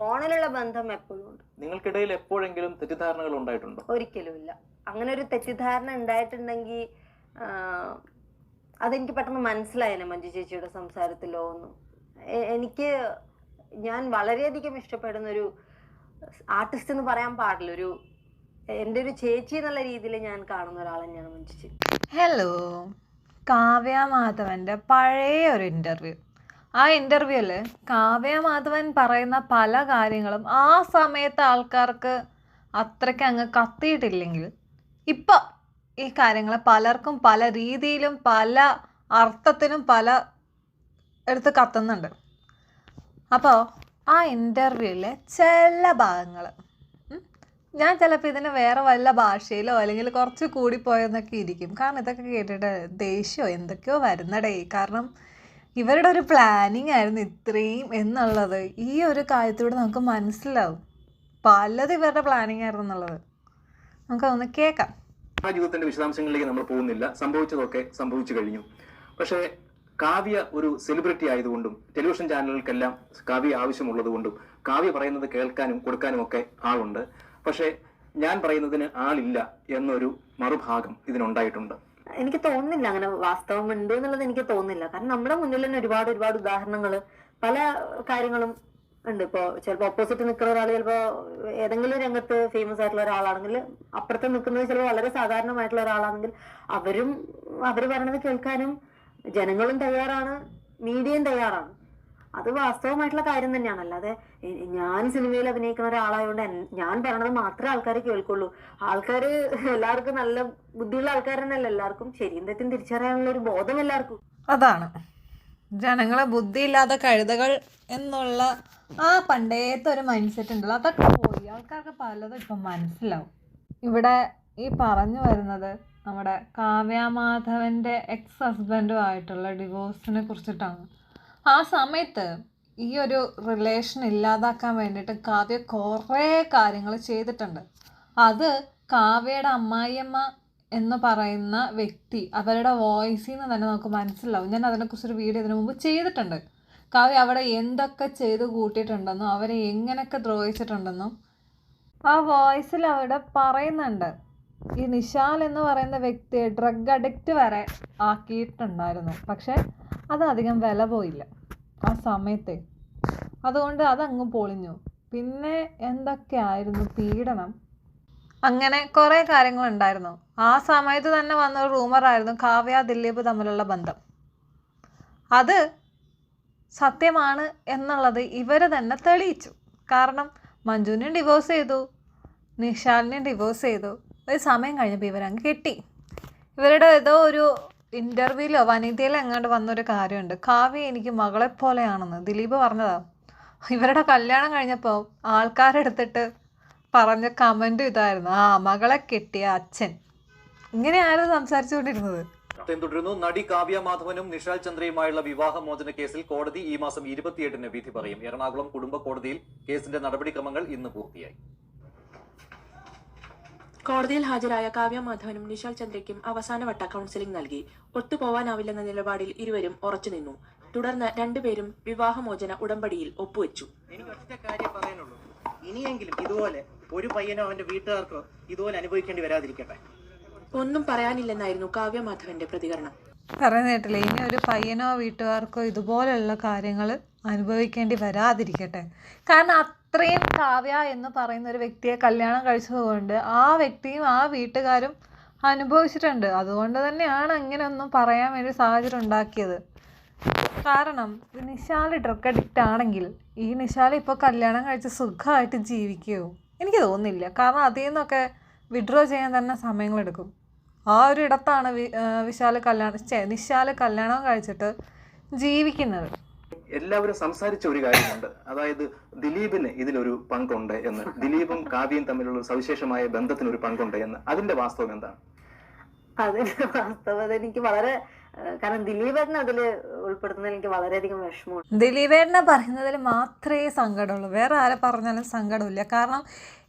ഫോണിലുള്ള ബന്ധം എപ്പോഴും ഉണ്ട്. നിങ്ങൾക്കിടയിൽ എപ്പോഴെങ്കിലും തെറ്റിദ്ധാരണകൾ ഉണ്ടായിട്ടുണ്ടോ? ഒരിക്കലും ഇല്ല. അങ്ങനെ ഒരു തെറ്റിദ്ധാരണ ഉണ്ടായിട്ടുണ്ടെങ്കിൽ അതെനിക്ക് പെട്ടെന്ന് മനസ്സിലായേനെ മഞ്ജു ചേച്ചിയുടെ സംസാരത്തിലോ ഒന്നും. എനിക്ക് ഞാൻ വളരെയധികം ഇഷ്ടപ്പെടുന്ന ഒരു ആർട്ടിസ്റ്റ് എന്ന് പറയാൻ പാടില്ല. ഒരു എന്റെ ഒരു ചേച്ചി എന്നുള്ള രീതിയിൽ ഞാൻ കാണുന്ന ഒരാൾ തന്നെയാണ് മഞ്ജു ചേച്ചി. ഹലോ കാവ്യ മാധവന്റെ പഴയ ഒരു ഇന്റർവ്യൂ ആ ഇന്റർവ്യൂവിൽ കാവ്യ മാധവൻ പറയുന്ന പല കാര്യങ്ങളും ആ സമയത്ത് ആൾക്കാർക്ക് അത്രയ്ക്ക് അങ്ങ് കത്തിയിട്ടില്ലെങ്കിൽ ഇപ്പം ഈ കാര്യങ്ങൾ പലർക്കും പല രീതിയിലും പല അർത്ഥത്തിലും പല എടുത്ത് കത്തുന്നുണ്ട്. അപ്പോൾ ആ ഇന്റർവ്യൂവിലെ ചില ഭാഗങ്ങൾ ഞാൻ ചിലപ്പോൾ ഇതിന് വേറെ വല്ല ഭാഷയിലോ അല്ലെങ്കിൽ കുറച്ച് കൂടിപ്പോയെന്നൊക്കെ ഇരിക്കും. കാരണം ഇതൊക്കെ കേട്ടിട്ട് ദേഷ്യമോ എന്തൊക്കെയോ വരുന്നടേ. കാരണം ഇവരുടെ ഒരു പ്ലാനിങ് ആയിരുന്നു ഇത്രയും എന്നുള്ളത്. ഈ ഒരു കാര്യത്തിലൂടെ നമുക്ക് മനസ്സിലാവും. പലത് ഇവരുടെ പ്ലാനിങ് ആയിരുന്നു എന്നുള്ളത്. നമുക്കതൊന്ന് കേൾക്കാം. ആ ജീവിതത്തിന്റെ വിശദാംശങ്ങളിലേക്ക് നമ്മൾ പോകുന്നില്ല. സംഭവിച്ചതൊക്കെ സംഭവിച്ചു കഴിഞ്ഞു. പക്ഷേ കാവ്യ ഒരു സെലിബ്രിറ്റി ആയതുകൊണ്ടും ടെലിവിഷൻ ചാനലുകൾക്കെല്ലാം കാവ്യ ആവശ്യമുള്ളത് കൊണ്ടും കാവ്യ പറയുന്നത് കേൾക്കാനും കൊടുക്കാനും ഒക്കെ ആളുണ്ട്. പക്ഷേ ഞാൻ പറയുന്നതിന് ആളില്ല എന്നൊരു മറുഭാഗം ഇതിനുണ്ടായിട്ടുണ്ട്. എനിക്ക് തോന്നുന്നില്ല അങ്ങനെ വാസ്തവം ഉണ്ട് എന്നുള്ളത് എനിക്ക് തോന്നുന്നില്ല. കാരണം നമ്മുടെ മുന്നിൽ തന്നെ ഒരുപാട് ഒരുപാട് ഉദാഹരണങ്ങൾ പല കാര്യങ്ങളും ഉണ്ട്. ഇപ്പോ ചിലപ്പോ ഓപ്പോസിറ്റ് നിൽക്കുന്ന ഒരാൾ ചിലപ്പോ ഏതെങ്കിലും രംഗത്ത് ഫേമസ് ആയിട്ടുള്ള ഒരാളാണെങ്കിൽ അപ്പുറത്ത് നിൽക്കുന്നത് ചിലപ്പോൾ വളരെ സാധാരണമായിട്ടുള്ള ഒരാളാണെങ്കിൽ അവരും അവർ പറയണത് കേൾക്കാനും ജനങ്ങളും തയ്യാറാണ് മീഡിയയും തയ്യാറാണ്. അത് വാസ്തവമായിട്ടുള്ള കാര്യം തന്നെയാണ്. അല്ലാതെ ഞാൻ സിനിമയിൽ അഭിനയിക്കുന്ന ഒരാളായതുകൊണ്ട് ഞാൻ പറയണത് മാത്രമേ ആൾക്കാർ കേൾക്കുള്ളൂ. ആൾക്കാർ എല്ലാവർക്കും നല്ല ബുദ്ധിയുള്ള ആൾക്കാർ തന്നെയല്ല എല്ലാവർക്കും ശരിയും തെറ്റും തിരിച്ചറിയാനുള്ള ഒരു ബോധം എല്ലാവർക്കും. അതാണ്. ജനങ്ങളെ ബുദ്ധിയില്ലാത്ത കഴുതകൾ എന്നുള്ള ആ പണ്ടേത്തെ ഒരു മൈൻഡ് സെറ്റ് ഉണ്ടല്ലോ. അതൊക്കെ പോയി. ആൾക്കാർക്ക് പലതും ഇപ്പം മനസ്സിലാവും. ഇവിടെ ഈ പറഞ്ഞു വരുന്നത് നമ്മുടെ കാവ്യാമാധവന്റെ എക്സ് ഹസ്ബൻഡുമായിട്ടുള്ള ഡിവോഴ്സിനെ കുറിച്ചിട്ടാണ്. ആ സമയത്ത് ഈ ഒരു റിലേഷൻ ഇല്ലാതാക്കാൻ വേണ്ടിയിട്ട് കാവ്യ കുറേ കാര്യങ്ങൾ ചെയ്തിട്ടുണ്ട്. അത് കാവ്യയുടെ അമ്മായിയമ്മ എന്ന് പറയുന്ന വ്യക്തി അവരുടെ വോയിസിൽ നിന്ന് തന്നെ നമുക്ക് മനസ്സിലാവും. ഞാൻ അതിനെക്കുറിച്ചൊരു വീഡിയോ ഇതിനു മുമ്പ് ചെയ്തിട്ടുണ്ട്. കാവ്യ അവിടെ എന്തൊക്കെ ചെയ്ത് കൂട്ടിയിട്ടുണ്ടെന്നും അവരെ എങ്ങനെയൊക്കെ ദ്രോഹിച്ചിട്ടുണ്ടെന്നും ആ വോയിസിൽ അവിടെ പറയുന്നുണ്ട്. ഈ നിശാൽ എന്ന് പറയുന്ന വ്യക്തിയെ ഡ്രഗ് അഡിക്റ്റ് വരെ ആക്കിയിട്ടുണ്ടായിരുന്നു. പക്ഷെ അത് അധികം വില പോയില്ല. ആ സമയത്തെ. അതുകൊണ്ട് അതങ്ങ് പൊളിഞ്ഞു. പിന്നെ എന്തൊക്കെയായിരുന്നു പീഡനം? അങ്ങനെ കുറേ കാര്യങ്ങളുണ്ടായിരുന്നു. ആ സമയത്ത് തന്നെ വന്ന ഒരു റൂമറായിരുന്നു കാവ്യ ദിലീപ് തമ്മിലുള്ള ബന്ധം. അത് സത്യമാണ് എന്നുള്ളത് ഇവർ തന്നെ തെളിയിച്ചു. കാരണം മഞ്ജുവിനെ ഡിവോഴ്സ് ചെയ്തു നിഷാലിനെ ഡിവോഴ്സ് ചെയ്തു. ഒരു സമയം കഴിഞ്ഞപ്പോൾ ഇവരങ്ങ് കെട്ടി. ഇവരുടെ ഏതോ ഒരു ഇന്റർവ്യൂവിലോ വനിതയിലോ എങ്ങാണ്ട് വന്നൊരു കാര്യമുണ്ട്. കാവ്യ എനിക്ക് മകളെ പോലെയാണെന്ന്. ദിലീപ് പറഞ്ഞതാ. ഇവരുടെ കല്യാണം കഴിഞ്ഞപ്പോൾ ആൾക്കാരെടുത്തിട്ട് പറഞ്ഞ കമന്റ് ഇതായിരുന്നു. ആ മകളെ കെട്ടിയ അച്ഛൻ. ഇങ്ങനെയായിരുന്നു സംസാരിച്ചുകൊണ്ടിരുന്നത്. തുടരുന്നു. നടി കാവ്യ മാധവനും നിഷാൽ ചന്ദ്രയുമായുള്ള വിവാഹമോചന കേസിൽ കോടതി ഈ മാസം ഇരുപത്തിയെട്ടിന് വിധി പറയും. എറണാകുളം കുടുംബ കോടതിയിൽ കേസിന്റെ നടപടിക്രമങ്ങൾ ഇന്ന് പൂർത്തിയായി. കോടതിയിൽ ഹാജരായ കാവ്യ മാധവനും നിശാൽ ചന്ദ്രയ്ക്കും അവസാനവട്ട കൗൺസിലിംഗ് നൽകി. ഒത്തുപോവാനാവില്ലെന്ന നിലപാടിൽ ഇരുവരും ഉറച്ചുനിന്നു തുടർന്ന് രണ്ടുപേരും വിവാഹമോചന ഉടമ്പടിയിൽ ഒപ്പുവെച്ചു. എനിക്ക് ഒറ്റ കാര്യം പറയാനുള്ളൂ. ഇനിയെങ്കിലും ഇതുപോലെ ഒരു പയ്യനോ അവന്റെ വീട്ടുകാർക്കോ ഇതുപോലെ അനുഭവിക്കേണ്ടി വരാതിരിക്കട്ടെ. ഒന്നും പറയാനില്ലെന്നായിരുന്നു കാവ്യ മാധവന്റെ പ്രതികരണം. പറയുന്ന കേട്ടില്ലേ? ഇനി ഒരു പയ്യനോ വീട്ടുകാർക്കോ ഇതുപോലെയുള്ള കാര്യങ്ങൾ അനുഭവിക്കേണ്ടി വരാതിരിക്കട്ടെ. കാരണം അത്രയും കാവ്യ എന്ന് പറയുന്ന ഒരു വ്യക്തിയെ കല്യാണം കഴിച്ചതുകൊണ്ട് ആ വ്യക്തിയും ആ വീട്ടുകാരും അനുഭവിച്ചിട്ടുണ്ട്. അതുകൊണ്ട് തന്നെയാണ് അങ്ങനെ ഒന്നും പറയാൻ വേണ്ടി സാഹചര്യം ഉണ്ടാക്കിയത്. കാരണം ഈ നിശാൽ ഡ്രഗ് അഡിക്റ്റ് ആണെങ്കിൽ ഈ നിശാൽ ഇപ്പോൾ കല്യാണം കഴിച്ച് സുഖമായിട്ട് ജീവിക്കുമോ എനിക്ക് തോന്നുന്നില്ല. കാരണം അതിൽ നിന്നൊക്കെ വിഡ്രോ ചെയ്യാൻ തന്നെ സമയങ്ങളെടുക്കും ആ ഒരു ഇടത്താണ് വിശാൽ കല്യാണം നിശാൽ കല്യാണം കഴിച്ചിട്ട് ജീവിക്കുന്നത്. എല്ലാവരും സംസാരിച്ച ഒരു കാര്യമുണ്ട്. അതായത് ദിലീപിന് ഇതിലൊരു പങ്കുണ്ട് എന്ന്. ദിലീപും കാവ്യയും തമ്മിലുള്ള സവിശേഷമായ ബന്ധത്തിന് ഒരു പങ്കുണ്ട് എന്ന്. അതിന്റെ വാസ്തവം എന്താണ്? അതിന്റെ വാസ്തവത എനിക്ക് വളരെ കാരണം ദിലീപേട്ടനെ അതിൽ ഉൾപ്പെടുത്തുന്നതിൽ എനിക്ക് വളരെയധികം വിഷമമുണ്ട്. ദിലീപേട്ടനെ പറയുന്നതിൽ മാത്രമേ സങ്കടമുള്ളൂ. വേറെ ആരെ പറഞ്ഞാലും സങ്കടമില്ല. കാരണം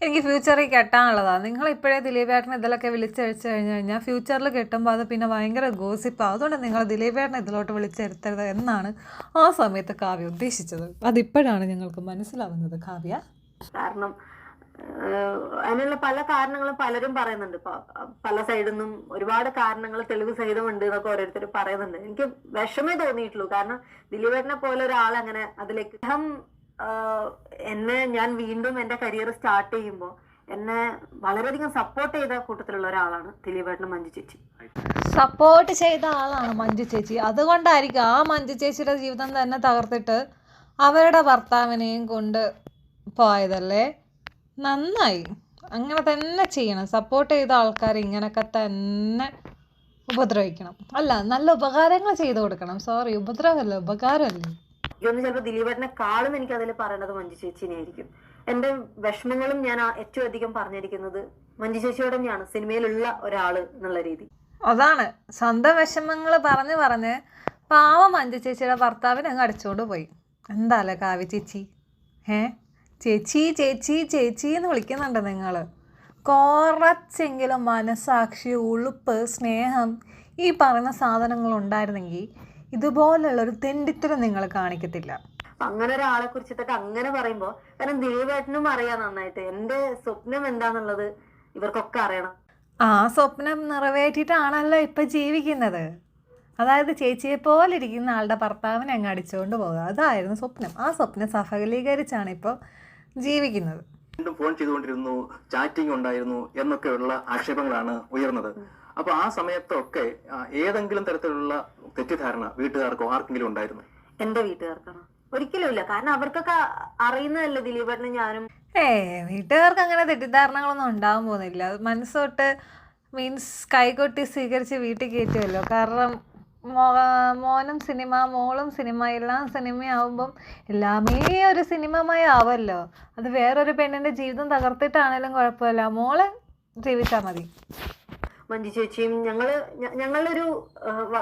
എനിക്ക് ഫ്യൂച്ചറിൽ കെട്ടാനുള്ളതാണ് നിങ്ങൾ ഇപ്പോഴേ ദിലീപേട്ടനെ ഇതിലൊക്കെ വിളിച്ചഴിച്ചു കഴിഞ്ഞു കഴിഞ്ഞാൽ ഫ്യൂച്ചറിൽ കിട്ടുമ്പോൾ അത് പിന്നെ ഭയങ്കര ഗോസിപ്പാണ് അതുകൊണ്ട് നിങ്ങൾ ദിലീപേട്ടനെ ഇതിലോട്ട് വിളിച്ചെടുത്തരുത് എന്നാണ് ആ സമയത്ത് കാവ്യ ഉദ്ദേശിച്ചത്. അതിപ്പോഴാണ് ഞങ്ങൾക്ക് മനസ്സിലാവുന്നത് കാവ്യ. കാരണം അതിനുള്ള പല കാരണങ്ങളും പലരും പറയുന്നുണ്ട്. പല സൈഡിൽ നിന്നും ഒരുപാട് കാരണങ്ങൾ തെളിവ് സഹിതമുണ്ട് എന്നൊക്കെ ഓരോരുത്തർ പറയുന്നുണ്ട്. എനിക്ക് വിഷമേ തോന്നിയിട്ടുള്ളൂ. കാരണം ദിലീപേട്ടനെ പോലെ ഒരാൾ അങ്ങനെ അതിലേക്ക് അദ്ദേഹം എന്നെ ഞാൻ വീണ്ടും എന്റെ കരിയർ സ്റ്റാർട്ട് ചെയ്യുമ്പോൾ എന്നെ വളരെയധികം സപ്പോർട്ട് ചെയ്ത കൂട്ടത്തിലുള്ള ഒരാളാണ് ദിലീപേട്ടനും മഞ്ജു ചേച്ചി. സപ്പോർട്ട് ചെയ്ത ആളാണ് മഞ്ജു ചേച്ചി. അതുകൊണ്ടായിരിക്കും ആ മഞ്ജു ചേച്ചിയുടെ ജീവിതം തന്നെ തകർത്തിട്ട് അവരുടെ ഭർത്താവിനെയും കൊണ്ട് പോയതല്ലേ? നന്നായി. അങ്ങനെ തന്നെ ചെയ്യണം. സപ്പോർട്ട് ചെയ്ത ആൾക്കാർ ഇങ്ങനെയൊക്കെ തന്നെ ഉപദ്രവിക്കണം. അല്ല നല്ല ഉപകാരങ്ങൾ ചെയ്തു കൊടുക്കണം. സോറി ഉപദ്രവമല്ല ഉപകാരമല്ലേ? ഇതൊന്നും ചിലപ്പോൾ ദിലീപേട്ടനെക്കാളും എനിക്ക് അതിൽ പറയേണ്ടത് മഞ്ജു ചേച്ചിനെയായിരിക്കും എന്റെ വിഷമങ്ങളും ഞാൻ ഏറ്റവും അധികം പറഞ്ഞിരിക്കുന്നത് മഞ്ജു ചേച്ചിയോട് തന്നെയാണ്. സിനിമയിലുള്ള ഒരാൾ എന്നുള്ള രീതി. അതാണ്. സ്വന്തം വിഷമങ്ങൾ പറഞ്ഞ് പറഞ്ഞ് പാവം മഞ്ജു ചേച്ചിയുടെ ഭർത്താവിനെ അങ്ങ് അടിച്ചുകൊണ്ട് പോയി. എന്താല്ലേ കാവ്യ ചേച്ചി? ഏ? ചേച്ചി ചേച്ചി ചേച്ചി എന്ന് വിളിക്കുന്നുണ്ട് നിങ്ങൾ കുറച്ചെങ്കിലും മനസാക്ഷി ഉളുപ്പ് സ്നേഹം ഈ പറയുന്ന സാധനങ്ങൾ ഉണ്ടായിരുന്നെങ്കിൽ ഇതുപോലുള്ളൊരു തെണ്ടിത്തരം നിങ്ങൾ കാണിക്കത്തില്ല. അങ്ങനെ ഒരാളെ കുറിച്ചിട്ടൊക്കെ അങ്ങനെ പറയുമ്പോൾ കാരണം ദേവേട്ടനും അറിയാം നന്നായിട്ട്. എന്റെ സ്വപ്നം എന്താന്നുള്ളത് ഇവർക്കൊക്കെ അറിയണം. ആ സ്വപ്നം നിറവേറ്റിയിട്ടാണല്ലോ ഇപ്പം ജീവിക്കുന്നത്. അതായത് ചേച്ചിയെ പോലെ ഇരിക്കുന്ന ആളുടെ ഭർത്താവിനെ അങ്ങ് അടിച്ചുകൊണ്ട് പോകുക അതായിരുന്നു സ്വപ്നം. ആ സ്വപ്നം സഫലീകരിച്ചാണ് ഇപ്പോൾ ജീവിക്കുന്നത്. വീണ്ടും ഫോൺ ചെയ്തുകൊണ്ടിരുന്നു ചാറ്റിംഗ് ഉണ്ടായിരുന്നു എന്നൊക്കെയുള്ള ആക്ഷേപങ്ങളാണ് ഉയർന്നത്. അപ്പൊ ആ സമയത്തൊക്കെ ഏതെങ്കിലും തരത്തിലുള്ള തെറ്റിദ്ധാരണ വീട്ടുകാർക്കോ ആർക്കെങ്കിലും ഉണ്ടായിരുന്നു? എന്റെ വീട്ടുകാർക്കാണ്? ഒരിക്കലും ഇല്ല. കാരണം അവർക്കൊക്കെ അറിയുന്നതല്ലേ ദിലീപേട്ടനും ഞാനും. ഏ വീട്ടുകാർക്ക് അങ്ങനെ തെറ്റിദ്ധാരണകളൊന്നും ഉണ്ടാവാൻ പോകുന്നില്ല. മനസ്സോട്ട് മീൻസ് കൈകൊട്ടി സ്വീകരിച്ച് വീട്ടിൽ കയറ്റുമല്ലോ കാരണം മോനും സിനിമ മോളും സിനിമ എല്ലാം സിനിമയാവുമ്പം എല്ലാമേ ഒരു സിനിമമായി ആവല്ലോ. അത് വേറൊരു പെണ്ണിന്റെ ജീവിതം തകർത്തിട്ടാണേലും കുഴപ്പമില്ല. മോൾ ജീവിച്ചാൽ മതി. മഞ്ജു ചേച്ചിയും ഞങ്ങൾ ഞങ്ങളൊരു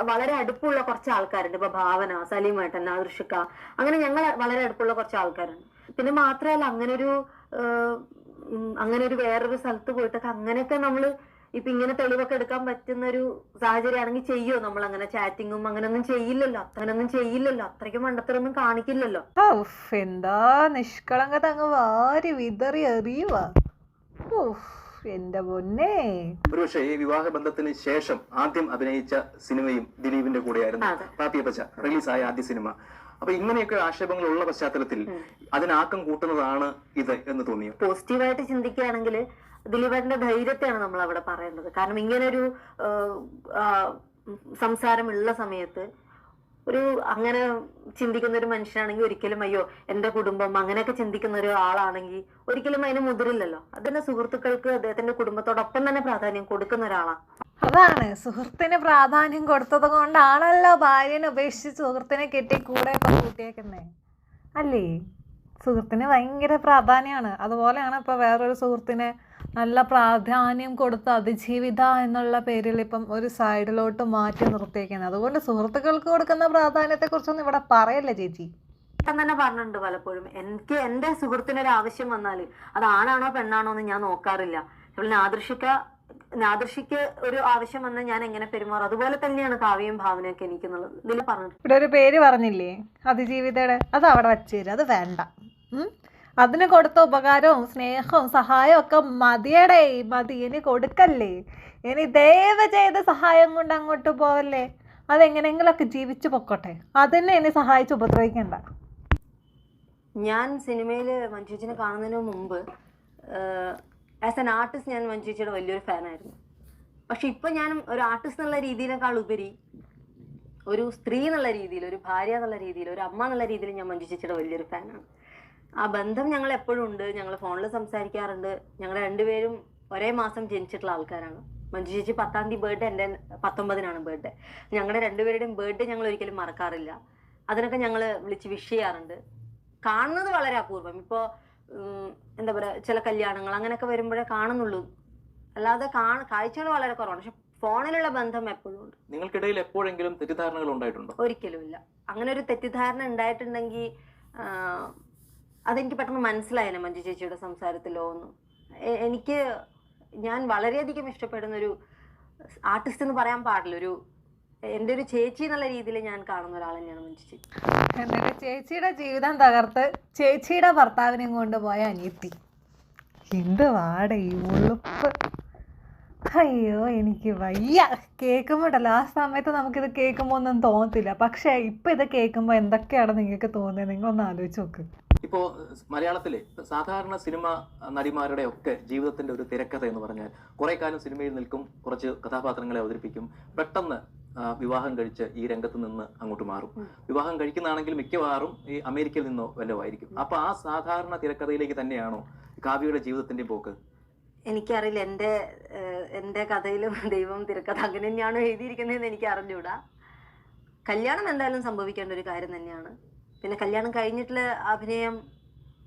വളരെ അടുപ്പമുള്ള കുറച്ച് ആൾക്കാരുണ്ട്. ഇപ്പൊ ഭാവന സലീമേട്ടൻ ആദർശിക്ക അങ്ങനെ ഞങ്ങൾ വളരെ അടുപ്പമുള്ള കുറച്ച് ആൾക്കാരുണ്ട്. പിന്നെ മാത്രമല്ല അങ്ങനെ ഒരു അങ്ങനെ ഒരു വേറൊരു സ്ഥലത്ത് പോയിട്ടൊക്കെ അങ്ങനെയൊക്കെ നമ്മൾ ഇപ്പൊ ഇങ്ങനെ തെളിവൊക്കെ എടുക്കാൻ പറ്റുന്ന ഒരു സാഹചര്യമാണെങ്കിൽ ചെയ്യോ? നമ്മൾ അങ്ങനെ ചാറ്റിങ്ങും അങ്ങനെയൊന്നും ചെയ്യില്ലല്ലോ. അങ്ങനൊന്നും ചെയ്യില്ലല്ലോ. അത്രയ്ക്ക് മണ്ടത്തരൊന്നും കാണിക്കില്ലല്ലോ. എന്താ നിഷ്കളങ്കത അങ്ങ് വാരി വിതറി എറിയുക എന്റെ പൊന്നെ. ഒരുപക്ഷെ ഈ വിവാഹ ബന്ധത്തിന് ശേഷം ആദ്യം അഭിനയിച്ച സിനിമയും ദിലീപിന്റെ കൂടെയായിരുന്നു. പാപ്പിയപ്പച്ച റിലീസായ ആദ്യ സിനിമ. അപ്പൊ ഇങ്ങനെയൊക്കെ ആക്ഷേപങ്ങൾ ഉള്ള പശ്ചാത്തലത്തിൽ അതിനാക്കം കൂട്ടുന്നതാണ് ഇത് എന്ന് തോന്നിയോ? പോസിറ്റീവായിട്ട് ചിന്തിക്കുകയാണെങ്കിൽ ദിലീപേട്ടന്റെ ധൈര്യത്തെയാണ് നമ്മൾ അവിടെ പറയേണ്ടത്. കാരണം ഇങ്ങനൊരു സംസാരമുള്ള സമയത്ത് ഒരു അങ്ങനെ ചിന്തിക്കുന്ന ഒരു മനുഷ്യനാണെങ്കിൽ ഒരിക്കലും അയ്യോ എന്റെ കുടുംബം അങ്ങനെയൊക്കെ ചിന്തിക്കുന്ന ഒരു ആളാണെങ്കിൽ ഒരിക്കലും അതിന് മുതിരില്ലല്ലോ. അതിന്റെ സുഹൃത്തുക്കൾക്ക് അദ്ദേഹത്തിന്റെ കുടുംബത്തോടൊപ്പം തന്നെ പ്രാധാന്യം കൊടുക്കുന്ന ഒരാളാണ് അതാണ് സുഹൃത്തിന് പ്രാധാന്യം കൊടുത്തത് കൊണ്ടാണല്ലോ ഭാര്യനെ ഉപേക്ഷിച്ച് സുഹൃത്തിനെ കെട്ടി കൂടെ ഇപ്പം അല്ലേ? സുഹൃത്തിന് ഭയങ്കര പ്രാധാന്യമാണ് അതുപോലെയാണ് ഇപ്പോൾ വേറൊരു സുഹൃത്തിനെ നല്ല പ്രാധാന്യം കൊടുത്ത് അതിജീവിത എന്നുള്ള പേരിൽ ഇപ്പം ഒരു സൈഡിലോട്ട് മാറ്റി നിർത്തിയേക്കുന്നത് അതുകൊണ്ട് സുഹൃത്തുക്കൾക്ക് കൊടുക്കുന്ന പ്രാധാന്യത്തെക്കുറിച്ചൊന്നും ഇവിടെ പറയല്ല ചേച്ചി? ഞാൻ തന്നെ പറഞ്ഞിട്ടുണ്ട് പലപ്പോഴും. എനിക്ക് എന്റെ സുഹൃത്തിന് ഒരു ആവശ്യം വന്നാൽ അത് ആണാണോ പെണ്ണാണോ എന്ന് ഞാൻ നോക്കാറില്ല. ഇവളിനെ നാദൃഷിക്ക നാദൃഷിക്ക് ഒരു ആവശ്യം വന്നാൽ ഞാൻ എങ്ങനെ പെരുമാറും? അതുപോലെ തന്നെയാണ് കാവ്യയും ഭാവനയൊക്കെ എനിക്കുള്ളത്. ഇതിൽ പറഞ്ഞത് ഇവിടെ ഒരു പേര് പറഞ്ഞില്ലേ? അതിജീവിതയുടെ. അത് അവിടെ വച്ച് തരും. അത് വേണ്ട? അതിന് കൊടുത്ത ഉപകാരവും സ്നേഹവും സഹായവും ഒക്കെ മതിയടേ. മതി ഇനി കൊടുക്കല്ലേ. ഇനി ദയവ് ചെയ്ത സഹായം കൊണ്ട് അങ്ങോട്ട് പോവല്ലേ? അതെങ്ങനെങ്കിലൊക്കെ ജീവിച്ചു പൊക്കോട്ടെ. അതിനെ ഇനി സഹായിച്ച് ഉപദ്രവിക്കണ്ട. ഞാൻ സിനിമയിൽ മഞ്ജുജിനെ കാണുന്നതിന് മുമ്പ് ആസ് എൻ ആർട്ടിസ്റ്റ് ഞാൻ മഞ്ജുച്ചിയുടെ വലിയൊരു ഫാനായിരുന്നു പക്ഷെ ഇപ്പൊ ഞാൻ ഒരു ആർട്ടിസ്റ്റ് എന്നുള്ള രീതിയിലേക്കാൾ ഉപരി ഒരു സ്ത്രീ എന്നുള്ള രീതിയിൽ ഒരു ഭാര്യ എന്നുള്ള രീതിയിൽ ഒരു അമ്മ എന്നുള്ള രീതിയിൽ ഞാൻ മഞ്ജു ചേച്ചിയുടെ വലിയൊരു ഫാനാണ് ആ ബന്ധം ഞങ്ങൾ എപ്പോഴും ഉണ്ട്. ഞങ്ങൾ ഫോണിൽ സംസാരിക്കാറുണ്ട്. ഞങ്ങൾ രണ്ടുപേരും ഒരേ മാസം ജനിച്ചിട്ടുള്ള ആൾക്കാരാണ്. മഞ്ജു ചേച്ചി പത്താം തീയതി ബർത്ത്ഡേ എന്റെ പത്തൊമ്പതിനാണ് ബർത്ത്ഡേ ഞങ്ങളുടെ രണ്ടുപേരുടെയും ബർത്ത്ഡേ ഞങ്ങൾ ഒരിക്കലും മറക്കാറില്ല. അതിനൊക്കെ ഞങ്ങൾ വിളിച്ച് വിഷ് ചെയ്യാറുണ്ട്. കാണുന്നത് വളരെ അപൂർവം. ഇപ്പോൾ എന്താ പറയുക ചില കല്യാണങ്ങൾ അങ്ങനെയൊക്കെ വരുമ്പോഴേ കാണുന്നുള്ളൂ. അല്ലാതെ കാണ കാഴ്ചകൾ വളരെ കുറവാണ്. പക്ഷെ ഫോണിലുള്ള ബന്ധം എപ്പോഴും ഉണ്ട്. നിങ്ങൾക്കിടയിൽ എപ്പോഴെങ്കിലും തെറ്റിദ്ധാരണകൾ ഉണ്ടായിട്ടുണ്ടോ? ഒരിക്കലും ഇല്ല. അങ്ങനെ ഒരു തെറ്റിദ്ധാരണ ഉണ്ടായിട്ടുണ്ടെങ്കിൽ അതെനിക്ക് പെട്ടെന്ന് മനസ്സിലായില്ല മഞ്ജു ചേച്ചിയുടെ സംസാരത്തിലോ ഒന്നും. എനിക്ക് ഞാൻ വളരെയധികം ഇഷ്ടപ്പെടുന്ന ഒരു ആർട്ടിസ്റ്റ് എന്ന് പറയാൻ പാടില്ല. ഒരു എന്റെ ഒരു ചേച്ചി എന്നുള്ള രീതിയിൽ ഞാൻ കാണുന്ന ഒരാൾ തന്നെയാണ് ചേച്ചി എന്നിട്ട് ചേച്ചിയുടെ ജീവിതം തകർത്ത് ചേച്ചിയുടെ ഭർത്താവിനെയും കൊണ്ടുപോയ അനിയത്തി. എന്ത് വാട ഈ ഉളുപ്പ്. അയ്യോ എനിക്ക് വയ്യ. കേൾക്കുമ്പോണ്ടല്ലോ ആ സമയത്ത് നമുക്കിത് കേൾക്കുമ്പോൾ ഒന്നും തോന്നത്തില്ല. പക്ഷേ ഇപ്പം ഇത് കേൾക്കുമ്പോൾ എന്തൊക്കെയാണ് നിങ്ങൾക്ക് തോന്നുന്നത് നിങ്ങളൊന്ന് ആലോചിച്ച് നോക്ക്. ഇപ്പോ മലയാളത്തിലെ സാധാരണ സിനിമ നടിമാരുടെ ഒക്കെ ജീവിതത്തിന്റെ ഒരു തിരക്കഥ എന്ന് പറഞ്ഞാൽ കുറെ കാലം സിനിമയിൽ നിൽക്കും കുറച്ച് കഥാപാത്രങ്ങളെ അവതരിപ്പിക്കും പെട്ടെന്ന് വിവാഹം കഴിച്ച് ഈ രംഗത്ത് നിന്ന് അങ്ങോട്ട് മാറും. വിവാഹം കഴിക്കുന്നതാണെങ്കിൽ മിക്കവാറും ഈ അമേരിക്കയിൽ നിന്നോ വല്ലതും ആയിരിക്കും. അപ്പൊ ആ സാധാരണ തിരക്കഥയിലേക്ക് തന്നെയാണോ കാവ്യയുടെ ജീവിതത്തിന്റെ പോക്ക്? എനിക്കറിയില്ല. എന്റെ എന്റെ എന്റെ കഥയിലും ദൈവം തിരക്കഥ അങ്ങനെ തന്നെയാണോ എഴുതിയിരിക്കുന്നതെന്ന് എനിക്ക് അറിഞ്ഞൂടാ. കല്യാണം എന്തായാലും സംഭവിക്കേണ്ട ഒരു കാര്യം തന്നെയാണ്. പിന്നെ കല്യാണം കഴിഞ്ഞിട്ടുള്ള അഭിനയം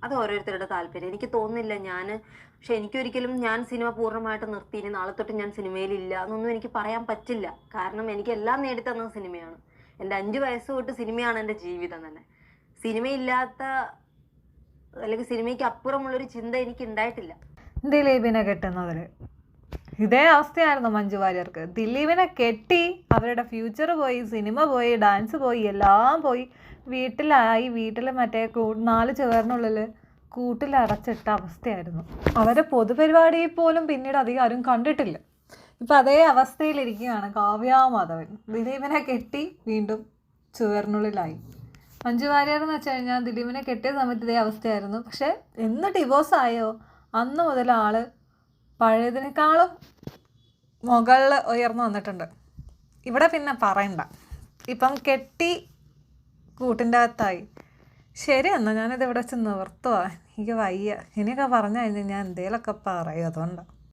അത് ഓരോരുത്തരുടെ താല്പര്യം. എനിക്ക് തോന്നുന്നില്ല ഞാൻ പക്ഷെ എനിക്കൊരിക്കലും ഞാൻ സിനിമ പൂർണമായിട്ട് നിർത്തി ഇനി നാളെ തൊട്ട് ഞാൻ സിനിമയിലില്ല എന്നൊന്നും എനിക്ക് പറയാൻ പറ്റില്ല. കാരണം എനിക്ക് എല്ലാം നേടിത്തന്നത് സിനിമയാണ്. എന്റെ അഞ്ച് വയസ്സ് തൊട്ട് സിനിമയാണ് എന്റെ ജീവിതം തന്നെ. സിനിമയില്ലാത്ത അല്ലെങ്കിൽ സിനിമയ്ക്ക് അപ്പുറമുള്ളൊരു ചിന്ത എനിക്ക് ഉണ്ടായിട്ടില്ല. ദിലീപിനെ കെട്ടുന്നതിൽ ഇതേ അവസ്ഥയായിരുന്നു മഞ്ജു വാര്യർക്ക്. ദിലീപിനെ കെട്ടി അവരുടെ ഫ്യൂച്ചർ പോയി സിനിമ പോയി ഡാൻസ് പോയി എല്ലാം പോയി. വീട്ടിലായി വീട്ടിൽ മറ്റേ നാല് ചുവറിനുള്ളിൽ കൂട്ടിലടച്ചിട്ട അവസ്ഥയായിരുന്നു. അവരെ പൊതുപരിപാടിയിൽ പോലും പിന്നീട് അധികം ആരും കണ്ടിട്ടില്ല. ഇപ്പം അതേ അവസ്ഥയിലിരിക്കുകയാണ് കാവ്യ മാധവൻ. ദിലീപിനെ കെട്ടി വീണ്ടും ചുവറിനുള്ളിലായി മഞ്ജു വാര്യർ എന്ന് വെച്ച് കഴിഞ്ഞാൽ ദിലീപിനെ കെട്ടിയ സമയത്ത് ഇതേ അവസ്ഥയായിരുന്നു. പക്ഷേ എന്ന് ഡിവോഴ്സ് ആയോ? അന്ന് മുതൽ ആൾ പഴയതിനേക്കാളും മുകളിൽ ഉയർന്നു വന്നിട്ടുണ്ട്. ഇവിടെ പിന്നെ പറയണ്ട. ഇപ്പം കെട്ടി കൂട്ടിന്റെ അകത്തായി. ശരി എന്നാൽ ഞാനിത് ഇവിടെ വെച്ച് നിവർത്തുവാ എനിക്ക് വയ്യ. ഇനിയൊക്കെ പറഞ്ഞു കഴിഞ്ഞാൽ ഞാൻ എന്തേലൊക്കെ പറയും അതുകൊണ്ടാണ്